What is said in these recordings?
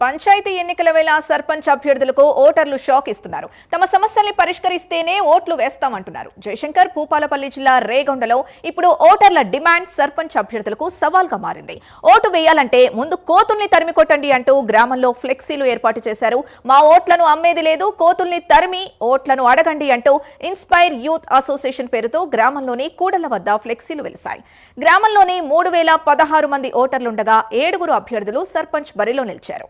పంచాయతీ ఎన్నికల వేళ సర్పంచ్ అభ్యర్థులకు ఓటర్లు షాక్ ఇస్తున్నారు. తమ సమస్యల్ని పరిష్కరిస్తేనే ఓట్లు వేస్తామంటున్నారు. జయశంకర్ భూపాలపల్లి జిల్లా రేగొండలో ఇప్పుడు ఓటర్ల డిమాండ్ సర్పంచ్ అభ్యర్థులకు సవాల్గా మారింది. ఓటు వేయాలంటే ముందు కోతుల్ని తరిమి కొట్టండి అంటూ గ్రామంలో ఫ్లెక్సీలు ఏర్పాటు చేశారు. మా ఓట్లను అమ్మేది లేదు కోతుల్ని తరిమి ఓట్లను అడగండి అంటూ ఇన్స్పైర్ యూత్ అసోసియేషన్ పేరుతో గ్రామంలోని కూడల వద్ద ఫ్లెక్సీలు వెలిశాయి. గ్రామంలోని మూడు వేల పదహారు మంది ఓటర్లుండగా ఏడుగురు అభ్యర్థులు సర్పంచ్ బరిలో నిలిచారు.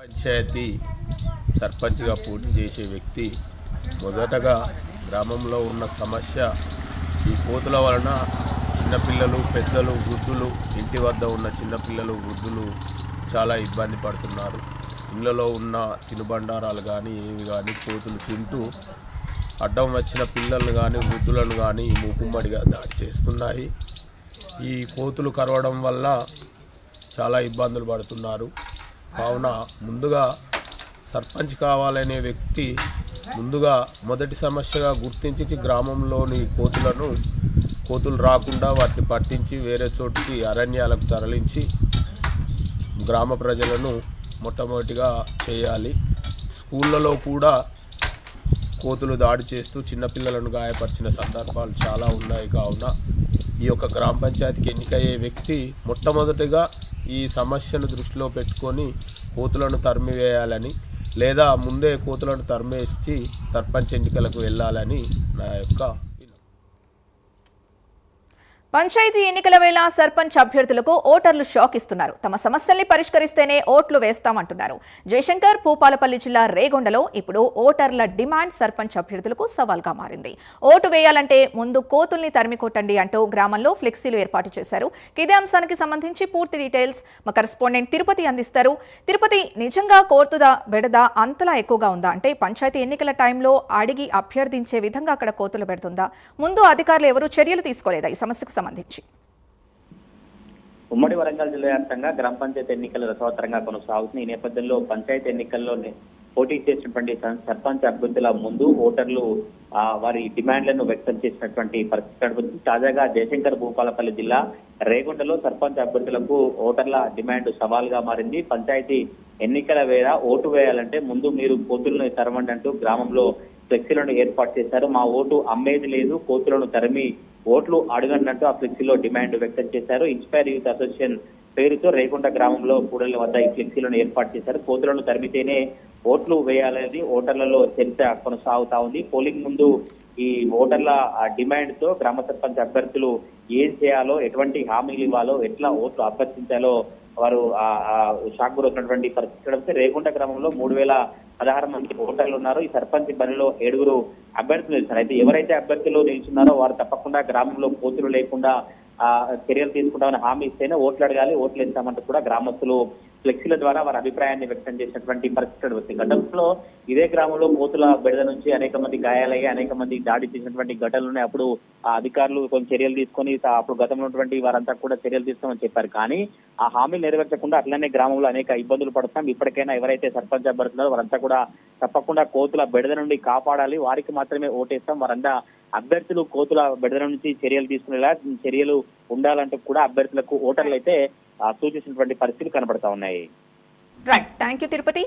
పంచాయతీ సర్పంచ్గా పోటీ చేసే వ్యక్తి మొదటగా గ్రామంలో ఉన్న సమస్య ఈ కోతుల వలన చిన్నపిల్లలు పెద్దలు వృద్ధులు ఇంటి వద్ద ఉన్న చిన్నపిల్లలు వృద్ధులు చాలా ఇబ్బంది పడుతున్నారు. ఇళ్ళలో ఉన్న తినుబండారాలు కానీ ఏవి కానీ కోతులు తింటూ అడ్డం వచ్చిన పిల్లలను కానీ వృద్ధులను కానీ మూకుమ్మడిగా దాడి చేస్తున్నాయి. ఈ కోతులు కరవడం వల్ల చాలా ఇబ్బందులు పడుతున్నారు. కావున ముందుగా సర్పంచ్ కావాలనే వ్యక్తి ముందుగా మొదటి సమస్యగా గుర్తించి గ్రామంలోని కోతులను కోతులు రాకుండా వాటిని పట్టించి వేరే చోటుకి అరణ్యాలకు తరలించి గ్రామ ప్రజలను మొట్టమొదటిగా చేయాలి. స్కూళ్ళలో కూడా కోతులు దాడి చేస్తూ చిన్నపిల్లలను గాయపరిచిన సందర్భాలు చాలా ఉన్నాయి. కావున ఈ యొక్క గ్రామ పంచాయతీకి ఎన్నికయ్యే వ్యక్తి మొట్టమొదటిగా ఈ సమస్యను దృష్టిలో పెట్టుకొని కోతులను తరిమివేయాలని లేదా ముందే కోతులను తరిమేసి సర్పంచ్ ఎన్నికలకు వెళ్ళాలని నా యొక్క పంచాయతీ ఎన్నికల వేళ సర్పంచ్ అభ్యర్థులకు ఓటర్లు షాక్ ఇస్తున్నారు. తమ సమస్యల్ని పరిష్కరిస్తేనే ఓట్లు వేస్తామంటున్నారు. జయశంకర్ భూపాలపల్లి జిల్లా రేగొండలో ఇప్పుడు ఓటర్ల డిమాండ్ సర్పంచ్ అభ్యర్థులకు సవాల్గా మారింది. ఓటు వేయాలంటే ముందు కోతుల్ని తరిమి కొట్టండి అంటూ గ్రామంలో ఫ్లెక్సీలు ఏర్పాటు చేశారు. ఇదే అంశానికి సంబంధించి పూర్తి డీటెయిల్స్ మా కరెస్పాండెంట్ తిరుపతి అందిస్తారు. తిరుపతి నిజంగా కోతుదా బెడద? అంతలా ఎక్కువగా ఉందా? అంటే పంచాయతీ ఎన్నికల టైంలో అడిగి అభ్యర్థించే విధంగా అక్కడ కోతులు పెడుతుందా? ముందు అధికారులు ఎవరూ చర్యలు తీసుకోలేదా? ఈ సమస్యకు సంబంధించి. ఉమ్మడి వరంగల్ జిల్లా వ్యాప్తంగా గ్రామ పంచాయతీ ఎన్నికలు రసవత్తరంగా కొనసాగుతుంది ఈ నేపథ్యంలో పంచాయతీ ఎన్నికల్లో పోటీ చేసినటువంటి సర్పంచ్ అభ్యర్థుల ముందు ఓటర్లు వారి డిమాండ్లను వ్యక్తం చేసినటువంటి పరిస్థితి కనబడుతుంది తాజాగా జయశంకర్ భూపాలపల్లి జిల్లా రేగొండలో సర్పంచ్ అభ్యర్థులకు ఓటర్ల డిమాండ్ సవాల్గా మారింది. పంచాయతీ ఎన్నికల వేళ ఓటు వేయాలంటే ముందు మీరు కోతులను తరమండి అంటూ గ్రామంలో ఫ్లెక్సీలను ఏర్పాటు చేశారు. మా ఓటు అమ్మేది లేదు కోతులను తరిమి ఓట్లు అడగండి ఆ ఫ్లెక్సీలో డిమాండ్ వ్యక్తం చేశారు. ఇన్స్పైర్ యూత్ అసోసియేషన్ పేరుతో రేగుంట గ్రామంలో కూడలి వద్ద ఈ ఫ్లెక్సీలను ఏర్పాటు చేశారు. కోతులను తరిమితేనే ఓట్లు వేయాలనేది ఓటర్లలో చర్చ కొనసాగుతా ఉంది. పోలింగ్ ముందు ఈ ఓటర్ల ఆ డిమాండ్తో గ్రామ సర్పంచ్ అభ్యర్థులు ఏం చేయాలో ఎటువంటి హామీలు ఇవ్వాలో ఎట్లా ఓట్లు అభ్యర్థించాలో వారు ఆ షాక్ గురవుతున్నటువంటి పరిస్థితి రేగుంట గ్రామంలో మూడు వేల పదహారు మంది ఓటర్లు ఉన్నారు. ఈ సర్పంచ్ బరిలో ఏడుగురు అభ్యర్థులు నిలిచారు. అయితే ఎవరైతే అభ్యర్థులు నిలిచున్నారో వారు తప్పకుండా గ్రామంలో కోతులు లేకుండా ఆ చర్యలు తీసుకుంటామని హామీ ఇస్తేనే ఓట్లు అడగాలి ఓట్లు ఇస్తామంటూ కూడా గ్రామస్తులు ఫ్లెక్సీల ద్వారా వారి అభిప్రాయాన్ని వ్యక్తం చేసినటువంటి పరిస్థితి వచ్చింది గతంలో ఇదే గ్రామంలో కోతుల బెడద నుంచి అనేక మంది గాయాలయ్యి అనేక మంది దాడి చేసినటువంటి ఘటనలు ఉన్నాయి అప్పుడు ఆ అధికారులు కొన్ని చర్యలు తీసుకొని అప్పుడు గతంలో ఉన్నటువంటి వారంతా కూడా చర్యలు తీసుకోమని చెప్పారు. కానీ ఆ హామీలు నెరవేర్చకుండా అట్లనే గ్రామంలో అనేక ఇబ్బందులు పడుతున్నాం. ఇప్పటికైనా ఎవరైతే సర్పంచ్ అభ్యర్థున్నారో వారంతా కూడా తప్పకుండా కోతుల బెడద నుండి కాపాడాలి. వారికి మాత్రమే ఓటేస్తాం. వారంతా అభ్యర్థులు కోతుల బెడద నుంచి చర్యలు తీసుకునేలా చర్యలు ఉండాలంటూ కూడా అభ్యర్థులకు ఓటర్లు అయితే సూచించినటువంటి పరిస్థితులు కనబడతా ఉన్నాయి. Right thank you Tirupati